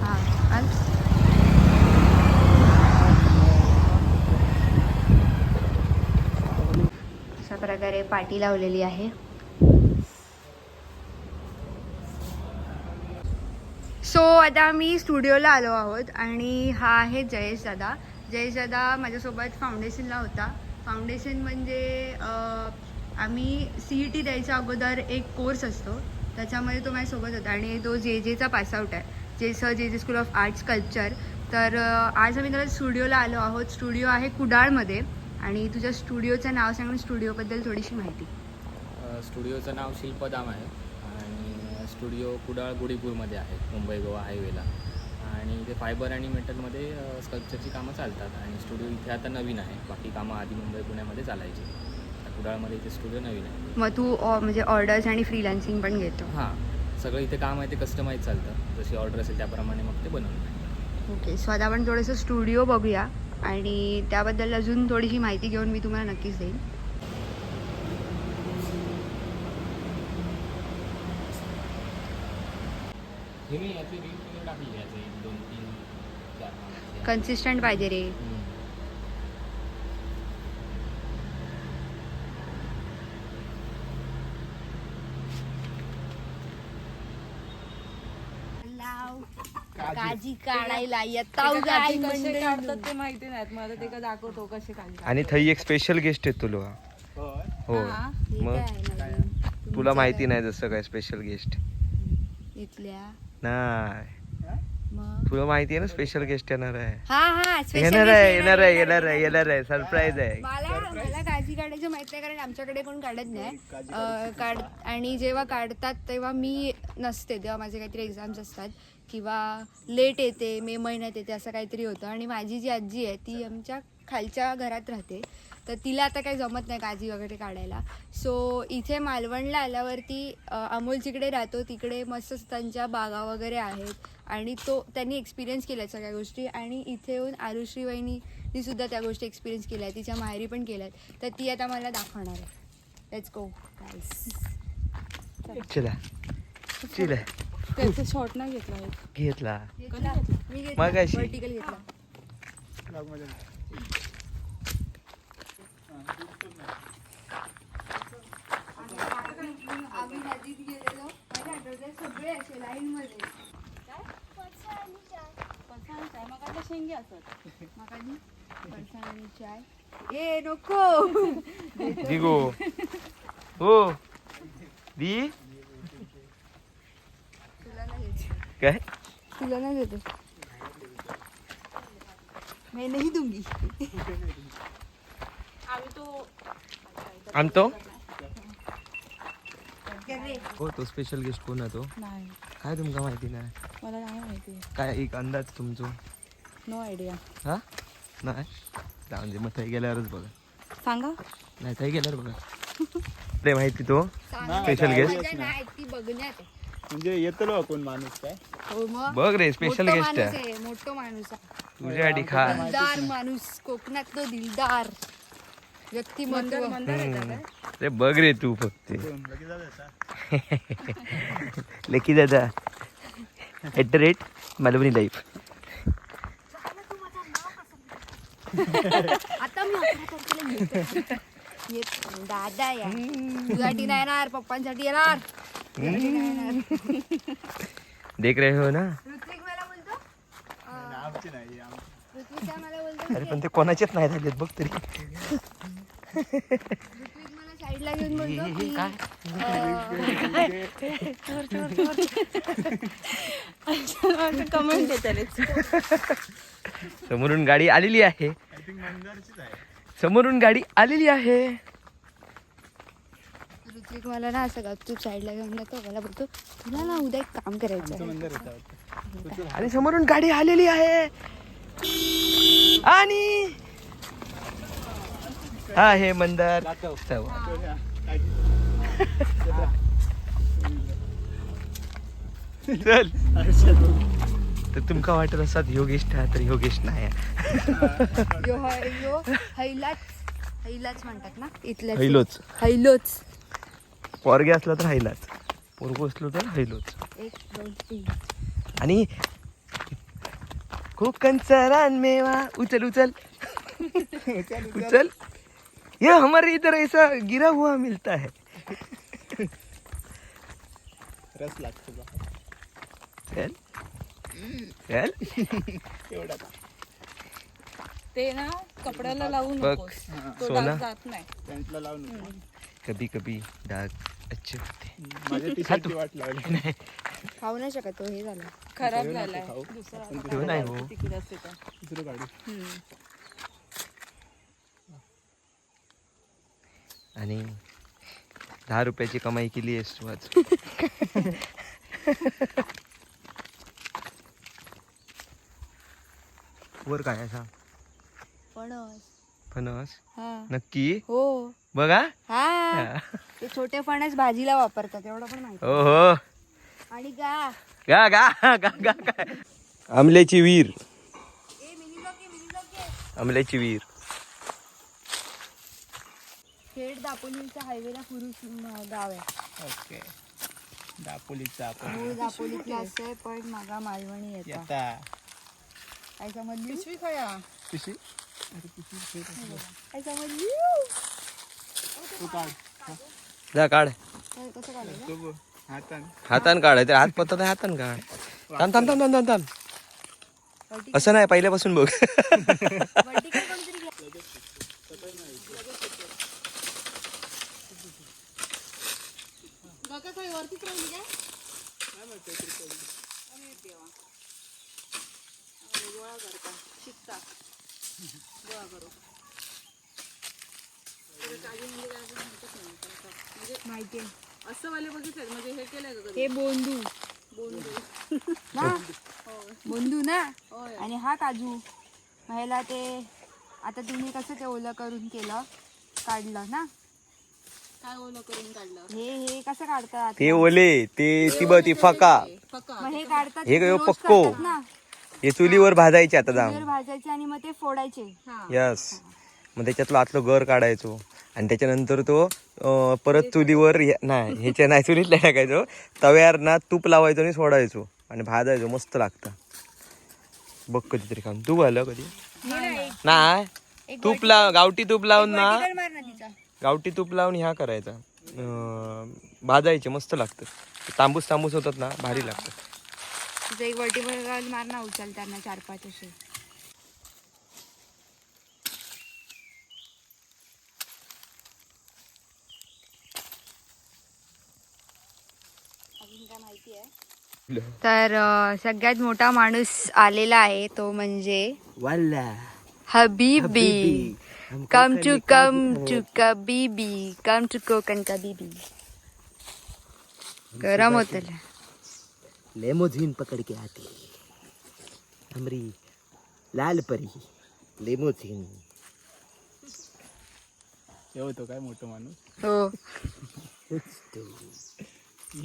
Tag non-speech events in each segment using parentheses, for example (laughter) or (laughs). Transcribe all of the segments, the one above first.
हां. अशा प्रकारे पाटी लावलेली आहे. सो आता मी स्टुडिओला आलो आहोत आणि हा आहे जयेश दादा. जयेश दादा माझ्यासोबत फाउंडेशनला होता. फाउंडेशन म्हणजे आम्ही सी ई टी द्यायच्या अगोदर एक कोर्स असतो. त्याच्यामध्ये तो माझ्यासोबत होता आणि तो जे जेचा पासआउट आहे. जे सर जे जे स्कूल ऑफ आर्ट्स कल्चर तर आज आम्ही त्याला स्टुडिओला आलो आहोत. स्टुडिओ आहे कुडाळमध्ये आणि तुझ्या स्टुडिओचं नाव सांग आणि स्टुडिओबद्दल थोडीशी माहिती. स्टुडिओचं नाव शिल्पधाम आहे आणि स्टुडिओ कुडाळ गुडीपूरमध्ये आहे मुंबई गोवा हायवेला आणि ते फायबर आणि मेटलमध्ये स्कल्पचरची कामं चालतात आणि स्टुडिओ इथे आता नवीन आहे. बाकी कामं आधी मुंबई पुण्यामध्ये चालायची. कुडाळमध्ये इथे स्टुडिओ नवीन आहे. मग तू म्हणजे ऑर्डर्स आणि फ्रीलान्सिंग पण घेतो. हां. सगळं इथे काम आहे ते कस्टमाइज चालतं. जशी ऑर्डर असेल त्याप्रमाणे मग ते बनवून ओके सो आता आपण थोडंसं स्टुडिओ बघूया आणि त्याबद्दल अजून थोडीशी माहिती घेऊन मी तुम्हाला नक्कीच देईन. हे मी याची रील तुम्ही टाकली याचे एक दोन तीन चार पाच कन्सिस्टंट पाहिजे रे काढायला ते कसे. काढतात ते माहिती नाहीत. मला ते का दाखवतो कसे काढतात. आणि थंय एक स्पेशल गेस्ट आहे तुला. हो हा. हे मग? तुला माहिती नाही जसं काय स्पेशल गेस्ट इथल्या? नाही. मग? तुला माहिती आहे ना स्पेशल गेस्ट येणार आहे. हा हा special येणार आहे येणार आहे येणार आहे येणार आहे. सरप्राईज आहे. मला मला काळजी काढायचं माहीत नाही कारण आमच्याकडे कोण काढत नाही. अं, काढ आणि जेव्हा काढतात तेव्हा मी नसते तेव्हा माझे काहीतरी एक्झाम्स असतात. किंवा लेट येते मे महिन्यात येते असं काहीतरी होतं. आणि माझी जी आजी आहे ती आमच्या खालच्या घरात राहते. तर तिला आता काही जमत नाही काजी वगैरे काढायला. सो इथे मालवणला आल्यावरती अमोल जिकडे राहतो तिकडे मस्त त्यांच्या बागा वगैरे आहेत. आणि तो त्यांनी एक्सपिरियन्स केल्या सगळ्या गोष्टी. आणि इथे येऊन आरुश्री वहिनी सुद्धा त्या गोष्टी एक्सपिरियन्स केल्या आहेत तिच्या माहेरी पण केल्या आहेत तर ती आता मला दाखवणार आहे. लेट्स गो चला. चला. त्याचा शॉर्ट नाही घेतला एक. घेतला. मी मगाशी. वर्टिकल घेतला. आम्ही नदीत गेलेलो. माझ्या आठवड्यात सगळे असे लाईन मध्ये. फणसाची आहे, मग आता शेंगे असत. मग आधी चाय. ए नको. दिगो. हो. दी तुला नाही देत काय तुला नाही देतो. मैं नहीं दूंगी. आणतो? हो तो स्पेशल गेस्ट कोण आहे तो? नाही. काय तुमका माहिती नाही? मला नाही माहिती. काय एक अंदाज तुमचो? नो आयडिया हा? नाही? जाऊन दे मग थंय गेल्यावरच बघा. सांगा. नाही थंय गेल्यावर बघा. ते? माहिती? तो बघण्यात आहे. म्हणजे येतलो कोण माणूस काय? हो बघ रे स्पेशल गेस्ट आहे. मोठं माणूस आहे. तुझ्यासाठी खा. दिलदार माणूस कोकणात तो दिलदार. व्यक्तिमत्व. हम्म. रे बघ रे तू फक्त. लेकी दादा. At the rate Malvani life आता मी दादा या. तुझ्यासाठी नाही येणार पप्पांसाठी येणार. देख रहे हो ना? ऋत्विक मला बोलतो? अं, आमची नाही आमची. ऋत्विक काय मला बोलतो? अरे पण ते कोणाचेच नाही झालेत बघ तरी. ऋत्विक मला साईडला घेऊन बोलतो की कमेंट देताले समोरून गाडी आलेली मंदरचीच आहे. समोरून गाडी आलेली आहे. ऋत्विक मला ना असं गपचूप साईडला घेऊन जातो मला बोलतो तुला ना उद्या एक काम करायचं आमचं आहे." मंदिर येतं वाटतं. आणि समोरून गाडी आलेली आहे. आणि हा हे मंदार. चल. तर तुमका वाटत असतात योगेश हा तर योगेश नाही यो ह- यो हैलाच हैलाच म्हणतात ना इथल्या हैलोच. हैलोच. पोरगे असला तर हैलाच पोरगो असलो तर हैलोच एक दोन तीन. आणि कोकणचा रानमेवा उचल उचल. उचल. ये हमारे इधर ऐसा गिरा हुआ मिलता है. रस लागतो. चल. चल. एवढा ते ना कपड्याला लावू बघ, नकोस तो सोना. डाग जात नाही. पॅन्टला लावून कभी कभी डाग अच्छे होते. (laughs) खाऊ नाही शकत तो हे झालं. खराब तो नाही हो. दुसरं काढू. आणि दहा रुपयाची कमाई केली आहेस तू आज. (laughs) वर काय सांग. फणस फणस. हा. नक्की. हो. बघा. हा. ते छोटे फणस भाजीला वापरतात एवढं पण माहिती हो हो आणि गा. गा गा गा गा गा. आमल्याची वीर ए मिनी लोके मिनी लोके आमल्याची वीर खेड दापोलीच्या हायवेला पुरुष गाव आहे. ओके. दापोलीचा आपण मूळ दापोलीतला असं आहे पण मागा मालवणी येतात. समजली? पिशवी खाया. पिशी काढ जा काढ. हातान काढ हात पत्ता हातान काढ. थांब थांब थांब थांब थांब थांब. असं नाही पहिल्यापासून बघ. काय काय माहितीये. असं वाले बघितले म्हणजे हे केलंय का कधी हे बोंदू. ना? बोंदू ना? होय. आणि हा काजू. ह्याला ते आता तुम्ही कसं ते ओलं करून केलं काढलं ना? काय ओलं करून काढलं? हे हे कसं काढतात? ते ओले ते फका. मग हे काढतात हे काय पक्को. करतात ना? हे चुलीवर भाजायचे आता जाऊन. भाजायचे आणि मग ते फोडायचे. हा. यस मग त्याच्यातलं आतलं गर काढायचो. आणि त्याच्यानंतर तो अं, परत चुलीवर नाही ह्याच्या नाही चुलीत टाकायचो. तव्यावर ना तूप लावायचो आणि सोडायचो. आणि भाजायचो मस्त लागतं. बघ कधीतरी खाऊन. तू आलं कधी. नाही. तूप लाव गावठी तूप लावून ना. गावठी तूप लावून ह्या करायचा. अं, भाजायचे मस्त लागतं. तांबूस तांबूस होतात ना भारी लागतं तिचा एक वर्टिकल मार ना उचलताना चार पाच असे. तर सगळ्यात मोठा माणूस आलेला आहे तो म्हणजे वाला हबीबी. कम टू कम टू कबीबी. कम टू कोकण कबीबी. गरम होत लेमोझीन पकड़ के आती हमरी लाल परी लेमोझीन हे होतो काय मोठं माणूस हो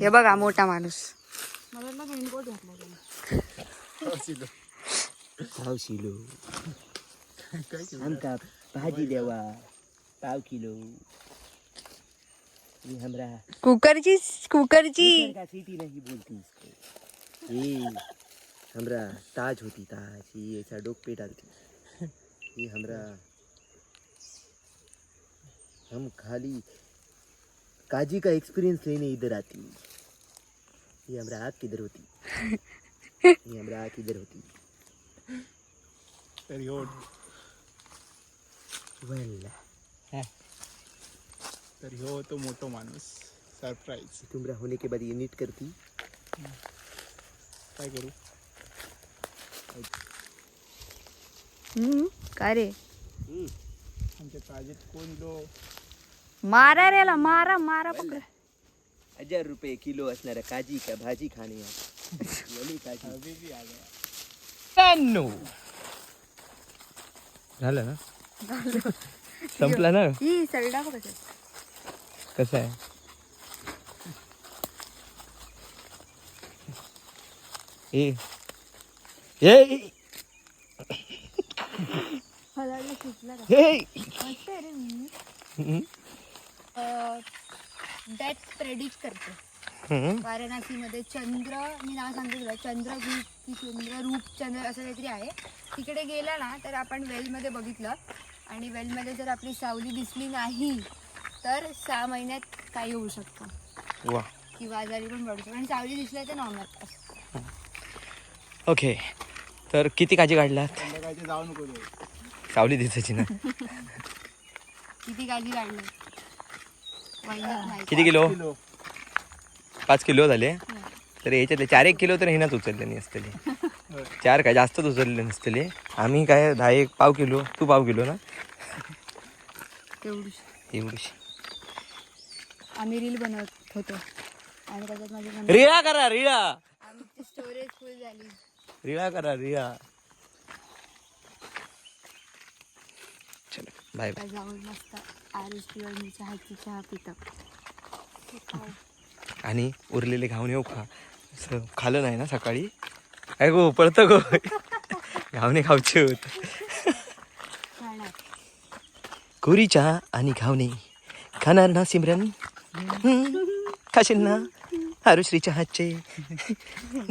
हे बघा मोठा माणूस मला वाटलं रेनकोट घातला त्याने. पाव किलो काय केलं हमका भाजी देवा पाव किलो ये हमरा कुकरची कुकरची का सीटी नहीं बोलती इसको। ये हमरा ताज होती ताज। ये ऐसा डोक पे डालती। ये हमरा हम खाली काजी का एक्सपीरियंस लेने इधर आती। ये हमरा आग किधर होती। ये हमरा आग किधर होती। तर ह्यो वल्ला। तर ह्यो होतो मोठो माणूस. सरप्राईज तुमरा होने के बाद ये नीट करती. काय करू? हम्म, काय रे? आमच्या ताजेत कोण लो? मारा रे याला मारा मारा पकड. हजार रुपये किलो असणाऱ्या काजी का भाजी खाणे वली काजी. हबीबी झालं ना? संपला ना? ही बघ कसं. आहे ए ए हलायला सुटला का? ए मस्त आहे रे मी हम्म. डेथ प्रेडिक्ट करते हम्म. वाराणसीमध्ये चंद्र मी नाव सांगते तुला चंद्रगुप की चंद्र रूप चंद्र असं काहीतरी आहे तिकडे गेला ना तर आपण वेलमध्ये बघितलं आणि वेलमध्ये जर आपली सावली दिसली नाही तर सहा महिन्यात काही होऊ शकतं. वा. किंवा आजारी पण पडू शकतो. आणि सावली दिसल्या तर नॉर्मल असं ओके. तर किती काजी काढलात? संध्याकाळचे जाऊ नको रे. सावली दिसायची ना. किती काळजी काढली? महिन्यात किती किलो? किलो. पाच किलो झाले. तर याच्यातले चार एक किलो तर हिनाच उचलले नाही असतले होय. चार काय जास्तच उचलले नसतले. आम्ही काय दहा एक पाव किलो तू पाव किलो ना? तेवढी एवढीशी आम्ही रील बनवत होतो. आणि त्याच्यात माझी रिळा करा रिळा आमची स्टोरेज फुल झाली. रिळा करा रिळा चलो बाय बाय आता जाऊन मस्त आर एस पी मी चहाची चहा पितं. आणि उरलेले घावणे येऊ खा. असं खाल्लं नाही ना सकाळी? काय गो पळतं गो. घावणे खाऊचे होत. खाणार. कोरी चहा आणि घावणे. खाणार ना सिमरन? खाशील ना? हारुश्री चहाचे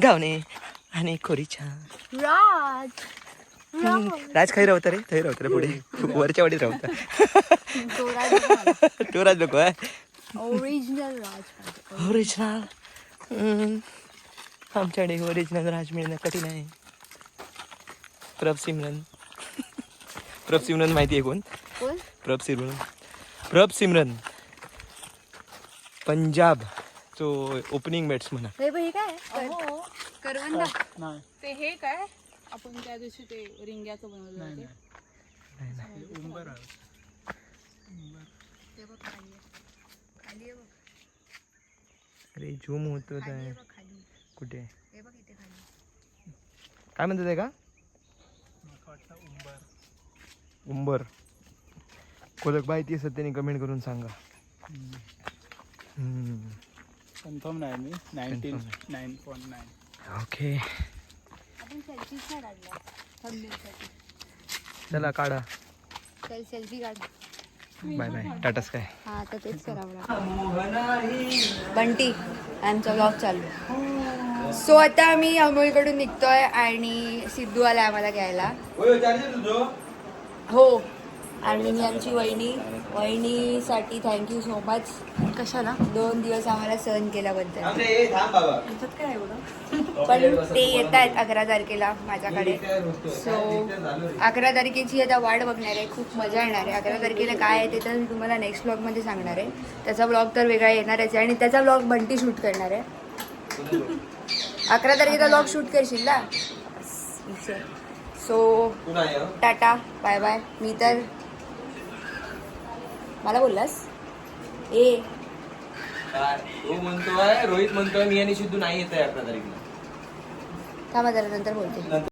घावणे आणि कोरी चहा राज खाई राहतं रे? थंय राहतं रे पुढे. वरच्या वाडीत राहतं तो राज नको ओरिजिनल राज. ओरिजिनल आमच्याकडे ओरिजिनल राज मिळणं कठीण आहे. प्रभ सिमरन. प्रभ सिमरन माहिती आहे कोण? कोण? प्रभ सिमरन. प्रभ सिमरन. पंजाब. तो ओपनिंग बॅट्समन हे हे काय? कर- करवंदा नाही. ते हे काय? आपण त्या दिवशी ते रिंग्याचं बनवलं नाही होते. नाही. उंबर आहे. बघ खाली आहे. खाली आहे बघ. अरे झूम होत खाली आहे आहे बघ खाली. कुठे? हे बघ इथे खाली. काय म्हणतात आहे का? उंबर. कोलक माहिती असेल त्यांनी कमेंट करून सांगा. कन्फर्म नाही मी. Nineteen nine point nine okay चला काढा. चल सेल्फी काढ. बाय बाय टाटा स्काय हा आता तेच करावं लागतं बंटी आमचा ब्लॉग चालू. सो आता आम्ही अमोलकडून निघतोय आणि सिद्धू आला आम्हाला घ्यायला. हो. आणि आमची वहिनी वहिनीसाठी थँक्यू सो मच कशाला? दोन दिवस आम्हाला सहन केल्याबद्दल. (laughs) पण ते येत आहेत अकरा तारखेला माझ्याकडे. सो अकरा तारखेची आता वाट बघणार आहे. खूप मजा येणार आहे. अकरा तारखेला काय आहे ते तर मी तुम्हाला नेक्स्ट ब्लॉगमध्ये सांगणार आहे. त्याचा ब्लॉग तर वेगळा येणारच आहे. आणि त्याचा ब्लॉग बंटी शूट करणार आहे. (laughs) अकरा तारखेचा ब्लॉग शूट करशील ना? सो टाटा. बाय बाय मी तर मला बोललास? ए. तो म्हणतोय रोहित म्हणतोय मी आणि सिद्धू नाही येत आहे अकरा तारीखला थांबा जरा नंतर बोलते.